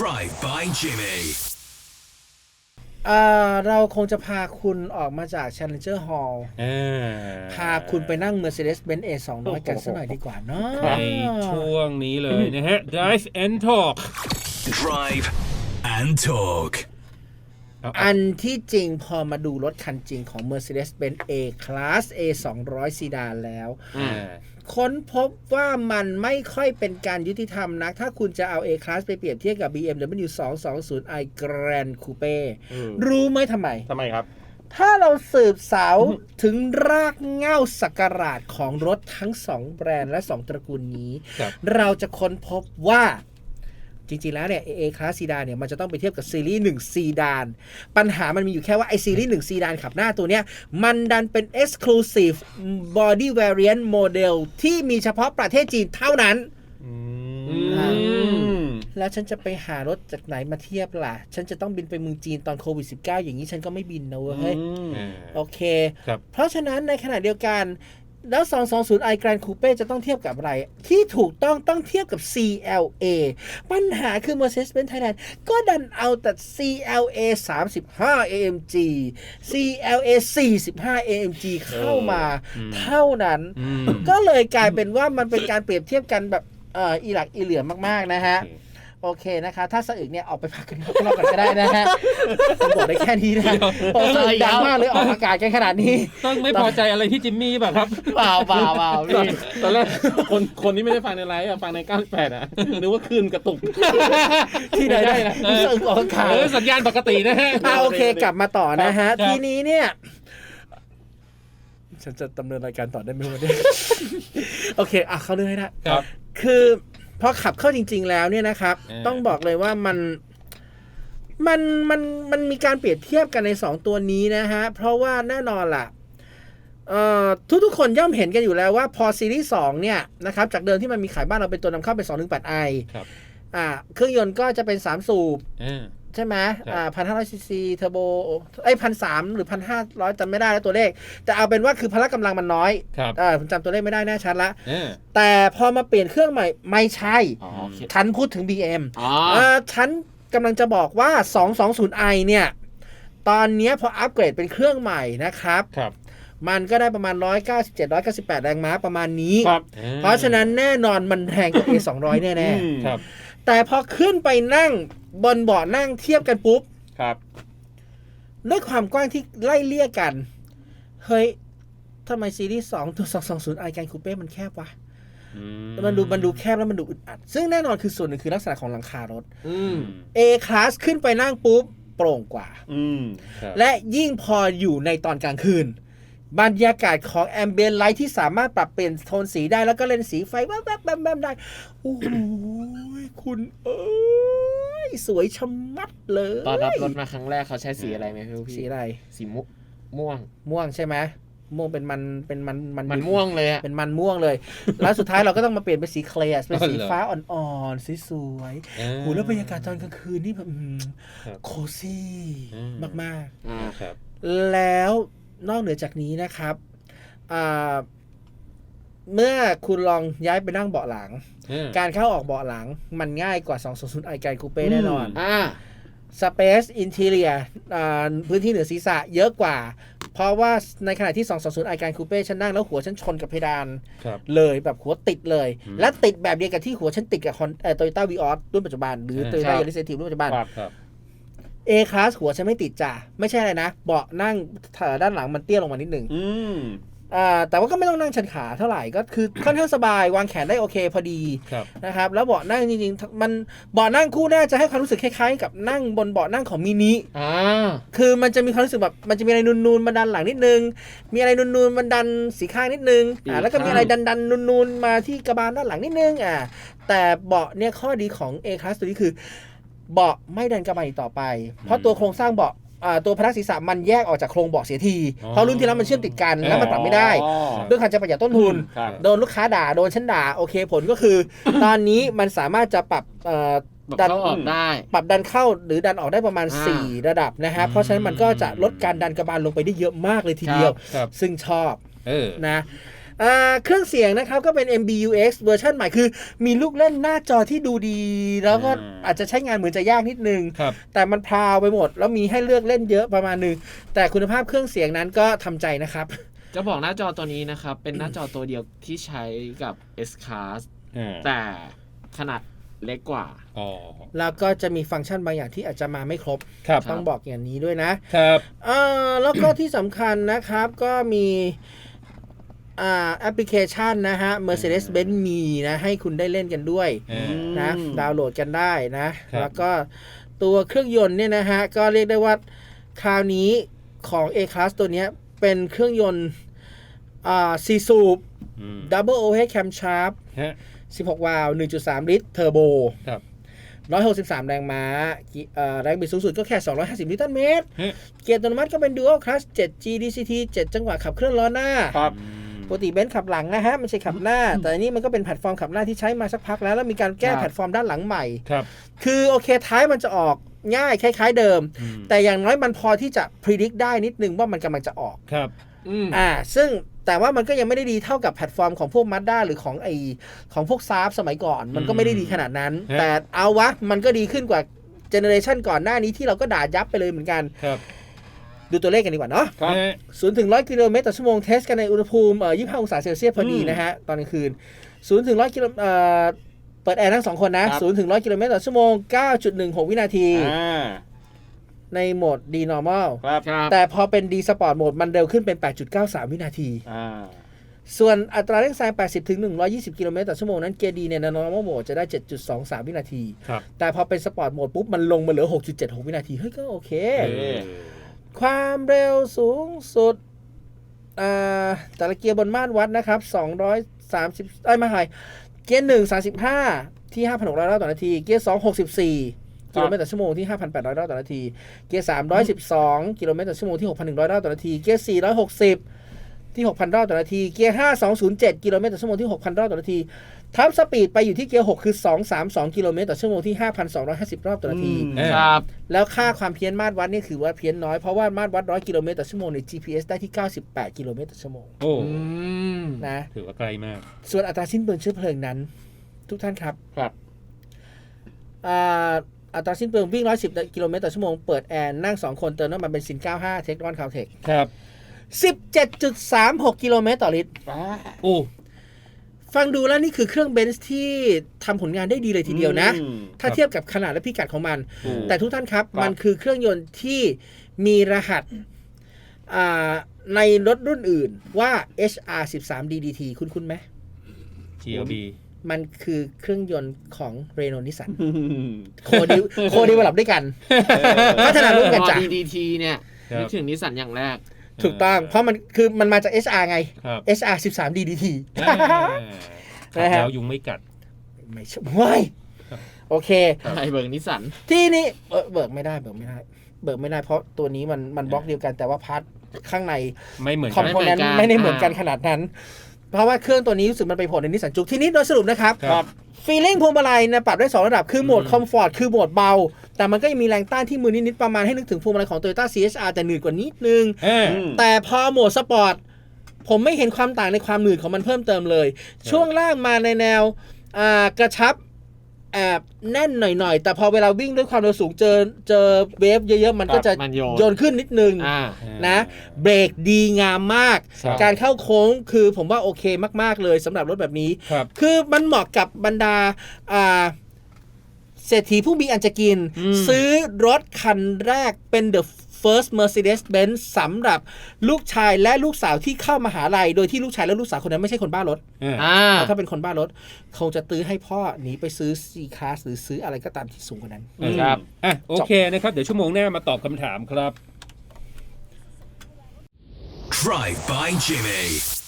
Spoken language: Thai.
Drive by Jimmy. เอ่อเราคงจะพาคุณออกมาจาก Challenger Hall อ่าพาคุณไปนั่ง Mercedes-Benz A 2 0 0 กันสักหน่อยดีกว่าเนาะในช่วงนี้เลยนะฮะ Drive and Talk Drive and talk. เอาเอาอันที่จริงพอมาดูรถคันจริงของ Mercedes-Benz A Class A 2 0 0ซีดานแล้วอ่าค้นพบว่ามันไม่ค่อยเป็นการยุติธรรมนักถ้าคุณจะเอา A Class ไปเปรียบเทียบกับ BMW 220i Grand Coupe อืมรู้ไหมทำไม ทำไมครับ ถ้าเราสืบสาวถึงรากเหง้าสักการาชของรถทั้งสองแบรนด์และสองตระกูลนี้ ครับ เราจะค้นพบว่า จริง ๆ แล้วเนี่ย A Class ซีดานเนี่ยมันจะต้องไปเทียบกับซีรีส์1ซีดาน ปัญหามันมีอยู่แค่ว่าไอซีรีส์1ซีดานขับหน้าตัวเนี้ย มันดันเป็น Exclusive Body Variant Model ที่มีเฉพาะประเทศจีนเท่านั้นอืมแล้วฉันจะไปหารถจากไหนมาเทียบล่ะ ฉันจะต้องบินไปเมืองจีนตอนโควิด -19 อย่างนี้ฉันก็ไม่บินนะเว้ยอ่าโอเคครับเพราะฉะนั้นในขณะเดียวกัน แล้ว 220i Grand Coupe จะต้องเทียบกับอะไร ที่ถูกต้องต้องเทียบกับ CLA ปัญหาคือ Mercedes-Benz Thailand ก็ดันเอาแต่ CLA 35 AMG CLA 45 AMG เข้ามาอืมเท่านั้นอืมก็เลยกลายเป็นว่ามันเป็นการเปรียบเทียบกันแบบเอ่ออีหลักอีเหลือมาก ๆ นะฮะ โอเคนะคะ ถ้าสะอึกเนี่ยออกไปพักกันข้างนอกกันก็ได้นะฮะผมบอกได้แค่นี้นะโอ้สะอึกดังมากเลยออกอากาศกันขนาดนี้ ต้องไม่พอใจอะไรที่จิมมี่ป่ะครับเปล่าเปล่าเปล่าตอนพี่ตอนแรกคนคนที่ไม่ได้ฟังในไลฟ์อะฟังใน98อะนึกว่าคลื่นกระตุกที่ไหนได้ไม่ได้นะสะอึกออกอากาศเออสัญญาณปกตินะฮะอ่าโอเคกลับมาต่อนะฮะครับทีนี้เนี่ยฉันจะดำเนินรายการต่อได้ไหมวันนี้โอเค อะ เข้าเรื่องให้ได้ครับ คือ พอขับเข้าจริง ๆ แล้วเนี่ยนะครับเออต้องบอกเลยว่ามันมันมันมันมีการเปรียบเทียบกันในสองตัวนี้นะฮะ เพราะว่าแน่นอนล่ะเอ่อทุกๆคนย่อมเห็นกันอยู่แล้วว่าพอซีรีส์สองเนี่ยนะครับจากเดิมที่มันมีขายบ้านเราเป็นตัวนำเข้าเป็น 2 1 8 i ครับอ่าเครื่องยนต์ก็จะเป็น 3 สูบอ่า ใช่ไหมครับอ่าพันห้าร้อยซีซีเทอร์โบไอ้พันสามหรือพันห้าร้อยจำไม่ได้แล้วตัวเลข แต่เอาเป็นว่าคือพละกำลังมันน้อยครับอ่าผมจำตัวเลขไม่ได้แน่ชัดละอ่าแต่พอมาเปลี่ยนเครื่องใหม่ไม่ใช่อ๋อโอเคฉันพูดถึง BM อ๋ออ่าฉันกำลังจะบอกว่า 220i เนี่ย ตอนเนี้ยพออัปเกรดเป็นเครื่องใหม่นะครับครับมันก็ได้ประมาณ 197 198 แรงม้าประมาณนี้ครับอ่เพราะฉะนั้นแน่นอนมันแรงกว่า A 200 แน่อืมครับๆแต่พอขึ้นไปนั่ง บนเบาะนั่งเทียบกันปุ๊บครับ ด้วยความกว้างที่ไล่เลี่ยกัน เฮ้ยทำไมซีรีส์2ตัว220 i แกนคูเป้มันแคบวะอืมันดูมันดูแคบแล้วมันดูอึดอัด ซึ่งแน่นอนคือส่วนหนึ่งคือลักษณะของหลังคารถอืม A class ขึ้นไปนั่งปุ๊บโปร่งกว่าอืมครับและยิ่งพออยู่ในตอนกลางคืน บรรยากาศของแอมเบียนไลท์ที่สามารถปรับเปลี่ยนโทนสีได้แล้วก็เล่นสีไฟแวบๆแบมแบมๆได้ โอ้โหคุณเอ้ย สวยชะมัดเลยตอนรับรถมาครั้งแรกเขาใช้สีอะไรไหมพี่พี่สีอะไร สีมุม่วงม่วงใช่ไหมม่วงเป็นมันเป็นมันมันมันม่วงเลยอะเป็นมันม่วงเลย แล้วสุดท้ายเราก็ต้องมาเปลี่ยนเป็นสีเคลียร์เป็นสีอ๋อเหรอฟ้าอ่อนๆสีสวยอ่าโหแล้วบรรยากาศตอนกลางคืนนี่แบบอืมครับโคซี่อืมมากอ่าครับๆแล้วนอกเหนือจากนี้นะครับอ่า เมื่อคุณลองย้ายไปนั่งเบาะหลังอ่าการเข้าออกเบาะหลังมันง่ายกว่า200 i ไกคูเป้แน่นอนอ่า Space Interior อ่าพื้นที่เหนือศีรษะเยอะกว่า เพราะว่าในขณะที่ 220 i ไกคูเป้ฉันนั่งแล้วหัวฉันชนกับเพดานครับเลยแบบหัวติดเลยอืมและติดแบบเดียวกับที่หัวฉันติดกับคอนเอ่อโตโยต้าวีออสรุ่นปัจจุบัน หรืออ่าโตโยต้ายาริสเซทีฟรุ่นปัจจุบันครับครับ A class หัวฉันไม่ติดจ้ะ ไม่ใช่อะไรนะ เบาะนั่งด้านหลังมันเตี้ยลงมานิดหนึ่ง อืมอ่าแต่ว่าก็ไม่ต้องนั่งชันขาเท่าไหร่ก็คือค่อนข้างสบายวางแขนได้โอเคพอดีครับ นะครับ แล้วเบาะนั่งจริงๆมันเบาะนั่งคู่น่าจะให้ความรู้สึกคล้ายๆ กับนั่งบนเบาะนั่งของมินิอ่า คือมันจะมีความรู้สึกแบบมันจะมีอะไรนูนๆมาดันหลังนิดนึง มีอะไรนูนๆมาดันสีข้างนิดนึงอ่าแล้วก็มีอะไรดันๆนูนๆมาที่กระบาลด้านหลังนิดนึงอ่าแต่เบาะเนี่ยข้อดีของ A class ตัวนี้คือ เบาะไม่ดันกระบาลอีกต่อไป เพราะตัวโครงสร้างเบาะอ่า ตัวพนักศีรษะมันแยกออกจากโครงเบาะเสียทีอ๋อเพราะรุ่นที่แล้วมันเชื่อมติดกันแล้วมันปรับไม่ได้อ๋อด้วยการจะประหยัดต้นทุนครับโดนลูกค้าด่าโดนฉันด่าโอเคผลก็คือ ตอนนี้มันสามารถจะปรับเอ่อแบบเข้าออกได้ ปรับดันเข้าหรือดันออกได้ประมาณอ่า4ระดับนะฮะเพราะฉะนั้นมันก็จะลดการดันกระบาลลงไปได้เยอะมากเลยทีเดียวครับซึ่งชอบเออนะอ่า เครื่องเสียงนะครับก็เป็น MBUX เวอร์ชันใหม่คือ มีลูกเล่นหน้าจอที่ดูดี แล้วก็อ่าอาจจะใช้งานเหมือนจะยากนิดนึงครับแต่มันพราวไปหมด แล้วมีให้เลือกเล่นเยอะประมาณหนึง แต่คุณภาพเครื่องเสียงนั้นก็ทำใจนะครับ จะบอกหน้าจอตัวนี้นะครับ เป็นหน้าจอตัวเดียวที่ใช้กับ S Class อ่าแต่ขนาดเล็กกว่าอ๋อแล้วก็จะมีฟังก์ชันบางอย่างที่อาจจะมาไม่ครบครับต้องบอกอย่างนี้ด้วยนะครับอ่าแล้วก็ที่สำคัญนะครับก็มีอ่า แอปพลิเคชันนะฮะ Mercedes-Benz มีนะให้คุณได้เล่นกันด้วยอ่านะอืมดาวน์โหลดกันได้นะครับแล้วก็ตัวเครื่องยนต์เนี่ยนะฮะ ก็เรียกได้ว่าคราวนี้ของ A-Class ตัวเนี้ยเป็นเครื่องยนต์อ่าซีซูบอืม Double Overhead Camshaft ฮะ16 วาล์ว1.3 ลิตร เทอร์โบครับ163 แรงม้ากิเอ่อแรงบิดสูงสุดก็แค่ 250 นิวตันเมตรฮะเกียร์อัตโนมัติก็เป็น Dual Clutch 7G DCT 7 จังหวะขับเคลื่อนล้อหน้าครับ ปกติเบนซ์ขับหลังนะฮะไม่ใช่ขับหน้า แต่อันนี้มันก็เป็นแพลตฟอร์มขับหน้าที่ใช้มาสักพักแล้ว แล้วมีการแก้ครับ แพลตฟอร์มด้านหลังใหม่ ครับ คือโอเคท้ายมันจะออกง่ายคล้ายๆเดิม อืม แต่อย่างน้อยมันพอที่จะพิจิตได้นิดนึงว่ามันกำลังจะออก ครับ อืม อ่าซึ่งแต่ว่ามันก็ยังไม่ได้ดีเท่ากับแพลตฟอร์มของพวก Mazda หรือของไอของพวกซาฟสมัยก่อน มันก็ไม่ได้ดีขนาดนั้น ฮะ แต่เอาวะ มันก็ดีขึ้นกว่าเจเนอเรชันก่อนหน้านี้ที่เราก็ด่ายับไปเลยเหมือนกัน ครับ ดูตัวเลขกันดีกว่าเนาะครับฮะศูนย์ถึงร้อยกิโลเมตรต่อชั่วโมงเทสกันในอุณหภูมิเอ่อ25 องศาเซลเซียสพอดีอืมนะฮะ ตอนกลางคืนศูนย์ถึงร้อยกิโลเอ่อเปิดแอร์ทั้งสองคนนะครับ ศูนย์ถึงร้อยกิโลเมตรต่อชั่วโมง 9.16 วินาที อ่าในโหมด D normal ครับครับแต่พอเป็น D sport โหมดมันเร็วขึ้นเป็น 8.93 วินาที อ่าส่วนอัตราเร่งแซง 80 ถึง 120 กิโลเมตรต่อชั่วโมงนั้นเกียร์ดีเนี่ยใน normal mode จะได้ 7.23 วินาที ครับ แต่พอเป็นสปอร์ตโหมดปุ๊บ มันลงมาเหลือ 6.76 วินาที เฮ้ย ก็โอเค เออ ความเร็วสูงสุดอ่าแต่ละเกียร์บนม่านวัดนะครับ 230เอ้ยไม่ใช่เกียร์หนึ่ง35 ที่ 5,600รอบต่อนาที เกียร์สอง64 กิโลเมตรต่อชั่วโมงที่ 5,800รอบต่อนาที เกียร์312 กิโลเมตรต่อชั่วโมงที่ 6,100รอบต่อนาที เกียร์460 ที่ 6,000 รอบต่อนาที เกียร์ 5207 กิโลเมตรต่อชั่วโมงที่ 6,000 รอบต่อนาทีทับสปีดไปอยู่ที่เกียร์ 6 คือ 232 กิโลเมตรต่อชั่วโมงที่ 5,250 รอบต่อนาทีอืมครับ แล้วค่าความเพี้ยนมาตรวัดนี่คือว่าเพี้ยนน้อย เพราะว่ามาตรวัด 100 กิโลเมตรต่อชั่วโมงใน GPS ได้ที่ 98 กิโลเมตรต่อชั่วโมงโอ้อืมนะ ถือว่าไกลมาก ส่วนอัตราสิ้นเปลืองเชื้อเพลิงนั้น ทุกท่านครับ ครับอ่าอัตราสิ้นเปลืองวิ่ง 110 กิโลเมตรต่อชั่วโมง เปิดแอร์นั่ง 2 คนเติมน้ำมันเบนซิน 95 เทคดอนคาวเทคครับ 17.36 กิโลเมตรต่อลิตรอ่าโอ้ฟังดูแล้วนี่คือเครื่องเบนซ์ที่ทำผลงานได้ดีเลยทีเดียวนะ อืม ถ้าเทียบกับขนาดและพิกัดของมัน ถูก แต่ทุกท่านครับ ครับ มันคือเครื่องยนต์ที่มีรหัสอ่าในรถรุ่นอื่นว่า HR 13 DDT คุณคุณไหม GLB มันคือเครื่องยนต์ของ Renault Nissan อืมโคดิวโคดิวลับด้วยกัน พัฒนาร่วมกันพอจ้ะ DDT เนี่ยครับนึกถึงนิสสันอย่างแรก ถูกต้องเพราะมันคือมันมาจาก HR ไง ครับ HR 13 DDT อ่าขับนะฮะแล้วยุงไม่กัด ไม่ใช่ว้ายโอเค ไอเบิร์กนิสสัน ที่นี่เออเบิกไม่ได้เบิกไม่ได้ เบิกไม่ได้เพราะตัวนี้มันมันบล็อกเดียวกันแต่ว่าพาร์ทข้างในไม่เหมือนคอกัมนโพเนนต์ไม่ไม่เหมืได้อนกันเหมือนกันขนาดนั้น เพราะว่าเครื่องตัวนี้รู้สึกมันไปโผล่ในนิสสันจุกทีนี้โดยสรุปนะครับครับ ฟีลลิ่งพวงมาลัยนะปรับได้ 2 ระดับคือโหมดอืมคอมฟอร์ตคือโหมดเบา แต่มันก็ยังมีแรงต้านที่มือนิดๆประมาณให้นึกถึงพวงมาลัยของ Toyota CHR แต่หนืดกว่านิดนึง เอออืมแต่พอโหมดสปอร์ตผมไม่เห็นความต่างในความหนืดของมันเพิ่มเติมเลย ช่วงล่างมาในแนวอ่ากระชับ แอบแน่นหน่อยๆ แต่พอเวลาวิ่งด้วยความเร็วสูงเจอเจอเวฟเยอะๆ มันก็จะมันโยน โยนขึ้นนิดนึงอ่า นะเบรกดีงามมาก ครับการเข้าโค้งคือผมว่าโอเคมากๆเลยสำหรับรถแบบนี้ ครับ คือมันเหมาะกับบรรดาอ่าเศรษฐีผู้มีอันจะกิน อืม ซื้อรถคันแรกเป็น the first Mercedes-Benz สำหรับลูกชายและลูกสาวที่เข้ามาหาลัย โดยที่ลูกชายและลูกสาวคนนั้นไม่ใช่คนบ้ารถเอออ่าเพราะถ้าเป็นคนบ้ารถคงจะตื้อให้พ่อหนีไปซื้อ C class หรือซื้ออะไรก็ตามที่สูงกว่านั้นครับอะโอเคนะครับเดี๋ยวชั่วโมงหน้ามาตอบคำถามครับ Drive by Jimmy.